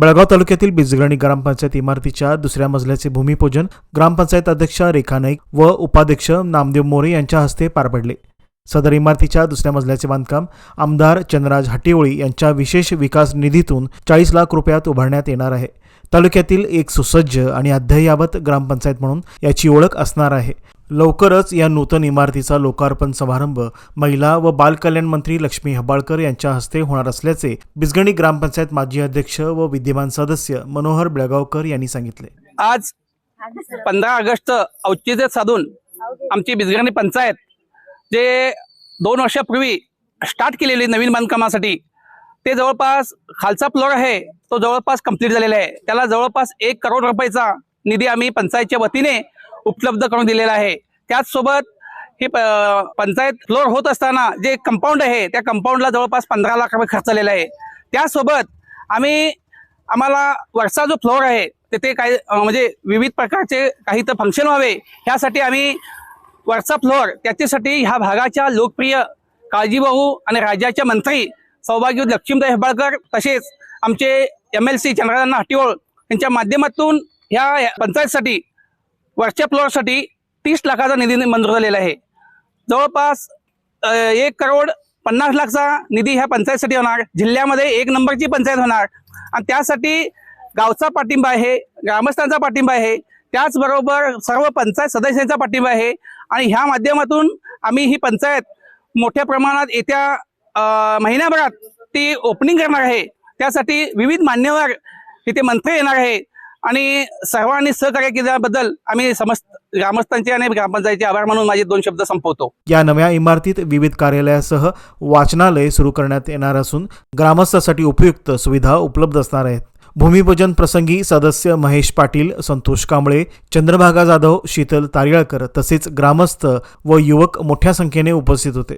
बेळगाव तालुक्यातील बिजगणी ग्रामपंचायत इमारतीच्या दुसऱ्या मजल्याचे भूमिपूजन ग्रामपंचायत अध्यक्षा रेखा नाईक व उपाध्यक्ष नामदेव मोरे यांच्या हस्ते पार पडले. सदर इमारतीच्या दुसऱ्या मजल्याचे बांधकाम आमदार चंद्रराज हट्टीवळी यांच्या विशेष विकास निधीतून चाळीस लाख रुपयात उभारण्यात येणार आहे. तालुक्यातील एक सुसज्ज आणि अद्ययावत ग्रामपंचायत म्हणून याची ओळख असणार आहे. लवकरच या नूतन इमारतीचा लोकार्पण समारंभ महिला व बालकल्याण मंत्री लक्ष्मी हबाळकर यांच्या हस्ते होणार असल्याचे बिजगणी ग्रामपंचायत माजी अध्यक्ष व विद्यमान सदस्य मनोहर बेळगावकर यांनी सांगितले. आज पंधरा ऑगस्ट औचित्य साधून आमची बिजगणी पंचायत जे दोन वर्षापूर्वी स्टार्ट केलेली नवीन बांधकामासाठी ते जवळपास खालचा फ्लोर आहे तो जवळपास कंप्लीट झालेला आहे. त्याला जवळपास एक करोड रुपयाचा निधी आम्ही पंचायतच्या वतीने उपलब्ध करून दिलेला आहे. त्याचसोबत ही प- पंचायत फ्लोर होत असताना जे कंपाऊंड आहे त्या कंपाऊंडला जवळपास पंधरा लाख रुपये खर्च आलेला आहे. त्यासोबत आम्ही आम्हाला वरचा जो फ्लोअर आहे तिथे काही म्हणजे विविध प्रकारचे काही तर फंक्शन व्हावे ह्यासाठी आम्ही वरचा फ्लोअर त्याच्यासाठी ह्या भागाच्या लोकप्रिय काळजीभाऊ आणि राज्याचे मंत्री सौभाग्य लक्ष्मीदाई हेबाळकर तसेच आमचे एम एल सी चंद्रकांना हट्टीवळ यांच्या माध्यमातून ह्या पंचायतसाठी वरच्या फ्लोअरसाठी तीस लाखाचा निधी मंजूर झालेला आहे. जवळपास एक करोड पन्नास लाखचा निधी ह्या पंचायतसाठी होणार. जिल्ह्यामध्ये एक नंबरची पंचायत होणार. आणि त्यासाठी गावचा पाठिंबा आहे ग्रामस्थांचा पाठिंबा आहे. त्याचबरोबर सर्व पंचायत सदस्यांचा पाठिंबा आहे. आणि ह्या माध्यमातून आम्ही ही पंचायत मोठ्या प्रमाणात येत्या महिन्याभरात ती ओपनिंग करणार आहे. त्यासाठी विविध मान्यवर इथे मंत्री येणार आहे. आणि सर्वांनी सहकार्य केल्याबद्दल आम्ही समस्त ग्रामस्थांचे आणि ग्रामपंचायतीचे आभार मानून माझे दोन शब्द संपवतो. या नव्या इमारतीत विविध कार्यालयासह वाचनालय सुरू करण्यात येणार असून ग्रामस्थासाठी उपयुक्त सुविधा उपलब्ध असणार आहेत. भूमिपूजन प्रसंगी सदस्य महेश पाटील संतोष कांबळे चंद्रभागा जाधव शीतल तारिळकर तसेच ग्रामस्थ व युवक मोठ्या संख्येने उपस्थित होते.